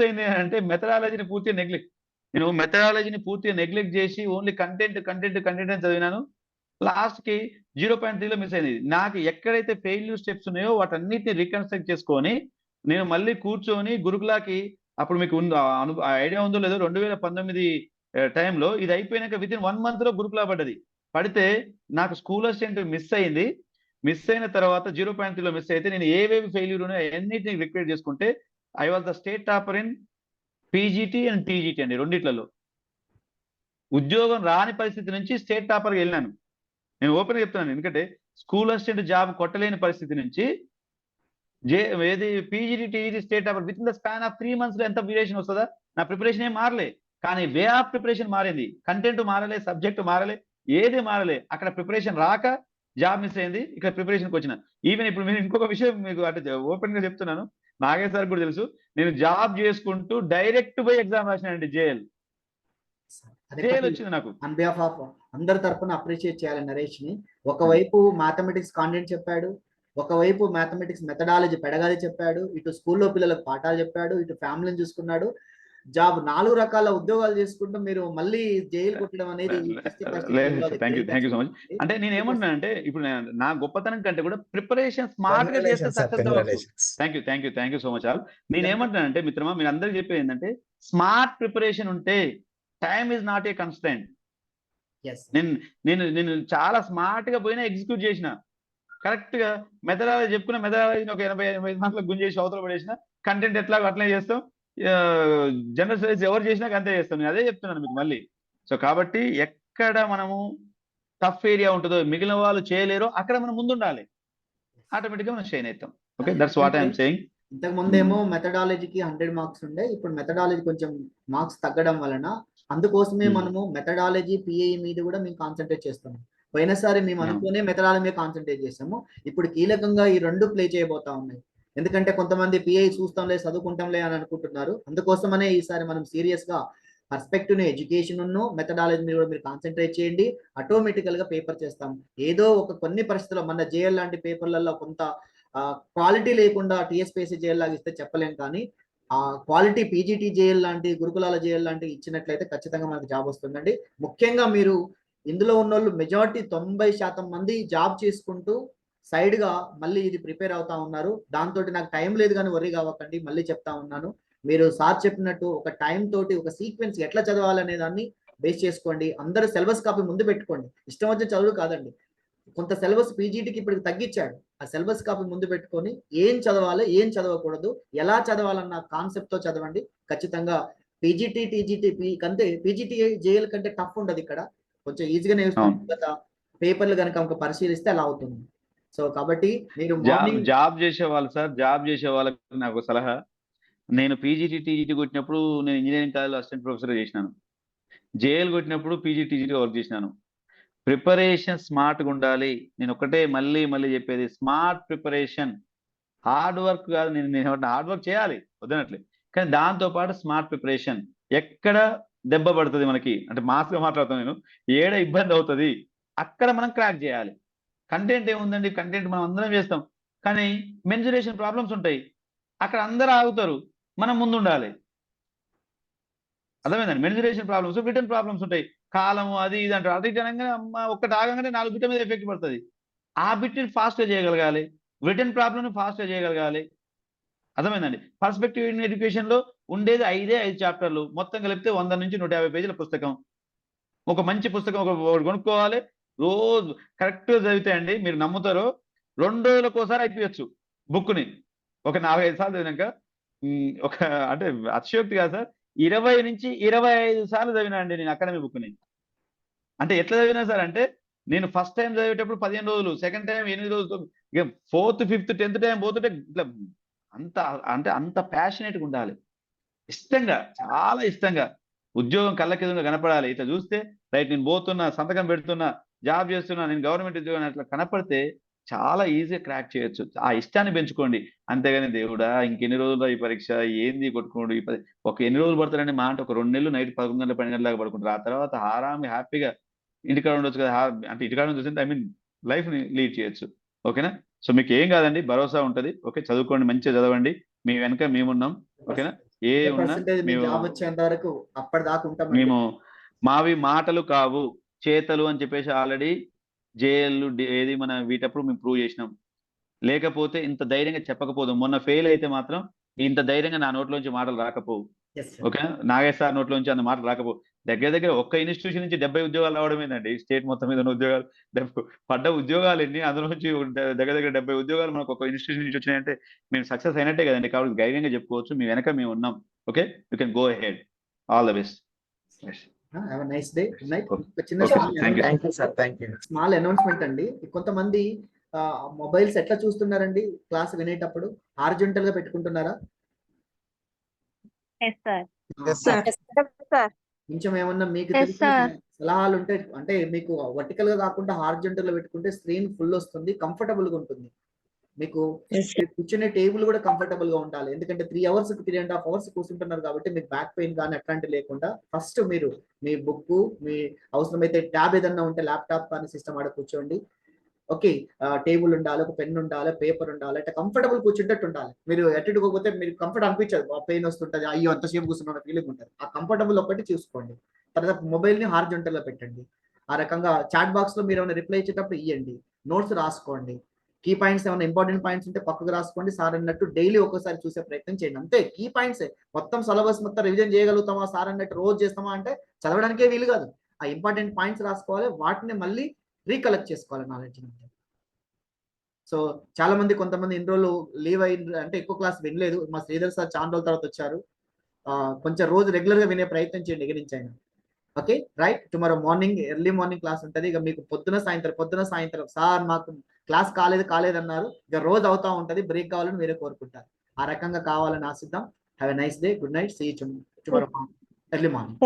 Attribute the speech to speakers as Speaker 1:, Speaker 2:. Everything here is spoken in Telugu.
Speaker 1: అయింది అంటే మెథడాలజీని పూర్తిగా నెగ్లెక్ట్ నేను మెథడాలజీని పూర్తిగా నెగ్లెక్ట్ చేసి ఓన్లీ కంటెంట్ కంటెంట్ కంటెంట్ అని చదివినాను. లాస్ట్కి జీరో పాయింట్ త్రీలో మిస్ అయింది నాకు ఎక్కడైతే ఫెయిల్యూర్ స్టెప్స్ ఉన్నాయో వాటన్నిటిని రీకన్స్ట్రక్ట్ చేసుకొని నేను మళ్ళీ కూర్చొని గురుకులాకి అప్పుడు మీకు ఉందో ఐడియా ఉందో లేదో రెండు వేల పంతొమ్మిది టైంలో ఇది అయిపోయినాక విత్ ఇన్ వన్ మంత్లో గురుకులా పడ్డది. పడితే నాకు స్కూల్ అసిస్టెంట్ మిస్ అయింది. మిస్ అయిన తర్వాత జీరో పాయింట్ త్రీలో మిస్ అయితే నేను ఏవేవి ఫెయిల్యూర్ ఉన్నాయో అన్నిటిని రిక్వెట్ చేసుకుంటే I was the state topper in PGT and TGT అండి రెండిట్లలో. ఉద్యోగం రాని పరిస్థితి నుంచి స్టేట్ టాపర్కి వెళ్ళినాను నేను ఓపెన్ చెప్తున్నాను ఎందుకంటే స్కూల్ అసిస్టెంట్ జాబ్ కొట్టలేని పరిస్థితి నుంచి జే ఏది PGT TGT state topper with in the span of three మంత్స్లో ఎంత ప్రిపరేషన్ వస్తుందా? నా ప్రిపరేషన్ ఏం మారలే కానీ వే ఆఫ్ ప్రిపరేషన్ మారింది. కంటెంట్ మారలే సబ్జెక్ట్ మారలే ఏది మారలే. అక్కడ ప్రిపరేషన్ రాక జాబ్ మిస్ అయింది ఇక్కడ ప్రిపరేషన్కి వచ్చిన. ఈవెన్ ఇప్పుడు నేను ఇంకొక విషయం మీకు అంటే ఓపెన్గా చెప్తున్నాను. నాగే సార్ కూడా తెలుసు. నేను జాబ్ చేసుకుంటూ డైరెక్ట్ పోయి ఎగ్జామ్ రాసినానండి జేఎల్ జేఎల్ వచ్చింది నాకు.
Speaker 2: అన్ బిహాఫ్ ఆఫ్ అందరి తరపున అప్రిషియేట్ చేయాలి నరేష్ని ఒకవైపు మ్యాథమెటిక్స్ కాంటెంట్ చెప్పాడు. ఒకవైపు మ్యాథమెటిక్స్ మెథడాలజీ పెడగాలి చెప్పాడు. ఇటు స్కూల్లో పిల్లలకు పాఠాలు చెప్పాడు. ఇటు ఫ్యామిలీని చూసుకున్నాడు. జాబ్ నాలుగు రకాల ఉద్యోగాలు చేసుకుంటూ మీరు మళ్ళీ జైలు కొట్టడం అనేది
Speaker 1: సో మచ్ అంటే నేను ఏమంటున్నానంటే ఇప్పుడు నేను- నా గొప్పతనం కంటే కూడా ప్రిపరేషన్ స్మార్ట్గా చేస్తే. Success. Thank you thank you thank you so much all నేను ఏమంటున్నానంటే మిత్రమా మీరు అందరికి చెప్పేది ఏంటంటే స్మార్ట్ ప్రిపరేషన్ ఉంటే time is not a constant
Speaker 2: Yes.
Speaker 1: నేను నేను నేను చాలా స్మార్ట్గా పోయినా ఎగ్జిక్యూట్ చేసిన. కరెక్ట్గా మెథడాలజీ చెప్పుకున్న మెథడాలజీ ఒక ఎనభై ఎనభై మార్కులకు గుంజేసి అవతల పడేసిన. కంటెంట్ ఎట్లాగో అట్లనే చేస్తాం. జనరల్ స్టడీస్ ఎవరు చేసినా అంతే చేస్తాం నేను అదే చెప్తున్నాను మీకు మళ్ళీ. సో కాబట్టి ఎక్కడ మనము టఫ్ ఏరియా ఉంటుందో మిగిలిన వాళ్ళు చేయలేరో అక్కడ మనం ముందుండాలి. ఆటోమేటిక్గా మనం షైన్ అవుతాం. Okay that's what I'm saying
Speaker 2: ఇంతకు ముందేమో మెథడాలజీకి హండ్రెడ్ మార్క్స్ ఉండే ఇప్పుడు మెథడాలజీ కొంచెం మార్క్స్ తగ్గడం వలన అందుకోసమే
Speaker 1: Hmm.
Speaker 2: మనము మెథడాలజీ పిఐ మీద కూడా మేము కాన్సన్ట్రేట్ చేస్తాము. పోయినసారి మేము
Speaker 1: Yeah.
Speaker 2: అనుకునే మెథడాలజీ మీద కాన్సన్ట్రేట్ చేసాము. ఇప్పుడు కీలకంగా ఈ రెండు ప్లే చేయబోతా ఉన్నాయి. ఎందుకంటే కొంతమంది పిఐ చూస్తాంలే చదువుకుంటాంలే అని అనుకుంటున్నారు. అందుకోసమనే ఈసారి మనం సీరియస్గా పర్స్పెక్టివ్ ఎడ్యుకేషన్ను మెథడాలజీ మీద కూడా మీరు కాన్సన్ట్రేట్ చేయండి. ఆటోమేటికల్గా పేపర్ చేస్తాం. ఏదో ఒక కొన్ని పరిస్థితుల్లో మన జేఎల్ లాంటి పేపర్లలో కొంత క్వాలిటీ లేకుండా టీఎస్పీఎస్సీ జేఎల్ లాగా ఇస్తే చెప్పలేం కానీ ఆ క్వాలిటీ పీజీటీ జేఎల్ లాంటి గురుకులాల జేఎల్ లాంటి ఇచ్చినట్లయితే ఖచ్చితంగా మనకు జాబ్ వస్తుందండి. ముఖ్యంగా మీరు ఇందులో ఉన్న వాళ్ళు మెజారిటీ తొంభై శాతం మంది జాబ్ చేసుకుంటూ సైడ్గా మళ్ళీ ఇది ప్రిపేర్ అవుతా ఉన్నారు. దాంతో నాకు టైం లేదు కానీ వరి కావకండి మళ్ళీ చెప్తా ఉన్నాను. మీరు సార్ చెప్పినట్టు ఒక టైం తోటి ఒక సీక్వెన్స్ ఎట్లా చదవాలనే దాన్ని బేస్ చేసుకోండి. అందరూ సిలబస్ కాపీ ముందు పెట్టుకోండి. ఇష్టం వచ్చిన చదువు కాదండి. కొంత సిలబస్ పీజీటీకి ఇప్పుడు తగ్గించాడు. ఆ సిలబస్ కాపీ ముందు పెట్టుకొని ఏం చదవాలి ఏం చదవకూడదు ఎలా చదవాలన్న కాన్సెప్ట్తో చదవండి. ఖచ్చితంగా పీజీటీ టీజీటీ పీ కంటే పీజీటీ జేఎల్ కంటే టఫ్ ఉండదు ఇక్కడ. కొంచెం ఈజీగానే పేపర్లు కనుక పరిశీలిస్తే అలా అవుతుంది. సో కాబట్టి మీరు
Speaker 1: జాబ్ చేసే వాళ్ళు సార్ జాబ్ చేసే వాళ్ళకి నాకు సలహా. నేను పీజీటీ టీజీటీ కొట్టినప్పుడు నేను ఇంజనీరింగ్ కాలేజ్లో అసిస్టెంట్ ప్రొఫెసర్ చేసినాను. జేఎల్ కొట్టినప్పుడు పీజీ టీజీటీ వర్క్ చేసినాను. ప్రిపరేషన్ స్మార్ట్గా ఉండాలి. నేను ఒకటే మళ్ళీ మళ్ళీ చెప్పేది స్మార్ట్ ప్రిపరేషన్. హార్డ్ వర్క్ కాదు నేను నేను హార్డ్ వర్క్ చేయాలి వద్దనట్లే. కానీ దాంతో పాటు స్మార్ట్ ప్రిపరేషన్. ఎక్కడ దెబ్బ పడుతుంది మనకి? అంటే మాస్గా మాట్లాడుతాను నేను. ఏడ ఇబ్బంది అవుతుంది? అక్కడ మనం క్రాక్ చేయాలి. కంటెంట్ ఏముందండి? కంటెంట్ మనం అందరం చేస్తాం. కానీ మెన్జురేషన్ ప్రాబ్లమ్స్ ఉంటాయి. అక్కడ అందరూ ఆగుతారు. మనం ముందు ఉండాలి అర్థమైందండి? మెన్జురేషన్ ప్రాబ్లమ్స్ రిటర్న్ ప్రాబ్లమ్స్ ఉంటాయి. కాలము అది ఇది అంటారు. అది అనగానే అమ్మ ఒక్కటి ఆగంగానే నాలుగు బిట్ల మీద ఎఫెక్ట్ పడుతుంది. ఆ బిట్ని ఫాస్ట్గా చేయగలగాలి. రిటర్న్ ప్రాబ్లమ్ని ఫాస్ట్గా చేయగలగాలి. అర్థమైందండి? పర్స్పెక్టివ్ ఇన్ ఎడ్యుకేషన్లో ఉండేది ఐదే ఐదు చాప్టర్లు మొత్తం కలిపితే వంద నుంచి నూట యాభై పేజీల పుస్తకం. ఒక మంచి పుస్తకం ఒక కొనుక్కోవాలి. రోజు కరెక్ట్ చదివితే అండి మీరు నమ్ముతారు రెండు రోజులకు ఒకసారి అయిపోయచ్చు బుక్ని ఒక నాలుగైదు సార్లు చదివినాక ఒక అంటే అతిశయోక్తి కాదు సార్. ఇరవై నుంచి ఇరవై ఐదు సార్లు చదివినా అండి నేను అకాడమీ బుక్ని అంటే ఎట్లా చదివినా సార్ అంటే నేను ఫస్ట్ టైం చదివేటప్పుడు పదిహేను రోజులు సెకండ్ టైం ఎనిమిది రోజులు ఇక ఫోర్త్ ఫిఫ్త్ టెన్త్ టైం పోతుంటే ఇట్లా అంత అంటే అంత ప్యాషనేట్గా ఉండాలి. ఇష్టంగా చాలా ఇష్టంగా ఉద్యోగం కళ్ళకి ఎదురుగా కనపడాలి. ఇట్లా చూస్తే రైట్ నేను పోతున్నా సంతకం పెడుతున్నా జాబ్ చేస్తున్నా నేను గవర్నమెంట్ ఉద్యోగం అట్లా కనపడితే చాలా ఈజీగా క్రాక్ చేయొచ్చు. ఆ ఇష్టాన్ని పెంచుకోండి. అంతేగాని దేవుడా ఇంకెన్ని రోజులు ఈ పరీక్ష? ఏంది కొట్టుకోండు ఈ ఒక ఎన్ని రోజులు పడతారండి మా అంటే ఒక రెండు నెలలు నైట్ పదకొండు గంటల పన్నెండు గంటలకు పడుకుంటారు. ఆ తర్వాత ఆరామి హ్యాపీగా ఇంటికాడ ఉండొచ్చు కదా. అంటే ఇంటికాడ ఉండొచ్చు ఐ మీన్ లైఫ్ని లీడ్ చేయొచ్చు. ఓకేనా? సో మీకు ఏం కాదండి భరోసా ఉంటది. ఓకే చదువుకోండి మంచిగా చదవండి. మీ వెనక మేమున్నాం. ఓకేనా? ఏ ఉన్నా మేము
Speaker 2: అప్పటిదాకా
Speaker 1: మేము మావి మాటలు కావు. చేతలు అని చెప్పేసి ఆల్రెడీ జేఎల్ ఏది మన వీటప్పుడు మేము ప్రూవ్ చేసినాం. లేకపోతే ఇంత ధైర్యంగా చెప్పకపోదు. మొన్న ఫెయిల్ అయితే మాత్రం ఇంత ధైర్యంగా నా నోట్లోంచి మాటలు రాకపోవు. ఓకే నాగేశ్ సార్ నోట్లోంచి అంత మాటలు రాకపోవు. దగ్గర దగ్గర ఒక్క ఇన్స్టిట్యూషన్ నుంచి డెబ్బై ఉద్యోగాలు రావడమేనండి స్టేట్ మొత్తం మీద ఉన్న ఉద్యోగాలు. పడ్డ ఉద్యోగాలు ఎన్ని? అందులో నుంచి దగ్గర దగ్గర డెబ్బై ఉద్యోగాలు మనకు ఒక ఇన్స్టిట్యూషన్ నుంచి వచ్చినాయంటే మేము సక్సెస్ అయినట్టే కదండి. కాబట్టి ధైర్యంగా చెప్పుకోవచ్చు. మీ వెనక మేము ఉన్నాం. Okay? You can go ahead all the best
Speaker 2: have nice day good night చిన్న
Speaker 3: sir thank you
Speaker 2: small announcement అండి. కొంతమంది మొబైల్స్ ఎట్లా చూస్తున్నారండి? క్లాస్ వినేటప్పుడు హార్జెంటల్గా పెట్టుకుంటున్నారా
Speaker 4: ఎస్ సార్
Speaker 2: ఆ, కొంచెం ఏమన్నా మీకు. సలహాలు ఉంటే అంటే మీకు వర్టికల్గా కాకుండా హార్జెంటల్లో పెట్టుకుంటే స్క్రీన్ ఫుల్ వస్తుంది కంఫర్టబుల్గా ఉంటుంది. మీకు కూర్చునే టేబుల్ కూడా కంఫర్టబుల్గా ఉండాలి. ఎందుకంటే three hours three and half hours కూర్చుంటున్నారు కాబట్టి మీకు బ్యాక్ పెయిన్ కానీ అట్లాంటి లేకుండా ఫస్ట్ మీరు మీ బుక్ మీ అవసరమైతే ట్యాబ్ ఏదన్నా ఉంటే ల్యాప్టాప్ కానీ సిస్టమ్ ఆడ కూర్చోండి. ఓకే టేబుల్ ఉండాలి ఒక పెన్ ఉండాలి పేపర్ ఉండాలి అంటే కంఫర్టబుల్ కూర్చుంటట్టు ఉండాలి. మీరు ఎట్టుకోకపోతే మీరు కంఫర్ట్ అనిపించదు. పెయిన్ వస్తుంటది అయ్యో అంతసేపు కూర్చున్న ఫీలింగ్ ఉంటుంది ఆ కంఫర్టబుల్ ఒకటి చూసుకోండి. తర్వాత మొబైల్ని హార్జెంటల్లో పెట్టండి. ఆ రకంగా చాట్ బాక్స్లో మీరు ఏమైనా రిప్లై ఇచ్చేటప్పుడు ఇవ్వండి నోట్స్ రాసుకోండి. కీ పాయింట్స్ ఏమైనా ఇంపార్టెంట్ పాయింట్స్ ఉంటే పక్కకు రాసుకోండి. సార్ అన్నట్టు డైలీ ఒక్కసారి చూసే ప్రయత్నం చేయండి. అంతే కీ పాయింట్స్ మొత్తం సిలబస్ మొత్తం రివిజన్ చేయగలుగుతామా? సార్ అన్నట్టు రోజు చేస్తామా అంటే చదవడానికే వీలు కాదు. ఆ ఇంపార్టెంట్ పాయింట్స్ రాసుకోవాలి. వాటిని మళ్ళీ రీకలెక్ట్ చేసుకోవాలి నాలెడ్జ్ అంతే. సో చాలా మంది కొంతమంది ఇన్ని రోజులు లీవ్ అయిన అంటే ఎక్కువ క్లాస్ వినలేదు. మా శ్రీధర్ సార్ చాలా రోజుల తర్వాత వచ్చారు. కొంచెం రోజు రెగ్యులర్గా వినే ప్రయత్నం చేయండి ఎగిరి నుంచి అయినా. Okay right tomorrow morning early morning class ఉంటుంది. ఇక మీకు పొద్దున సాయంత్రం పొద్దున సాయంత్రం. సార్ మాకు క్లాస్ కాలేదు కాలేదు అన్నారు ఇక రోజు అవుతా ఉంటది బ్రేక్ కావాలని మీరే కోరుకుంటారు. ఆ రకంగా కావాలని ఆశిద్దాం. Have a nice day good night see tomorrow early morning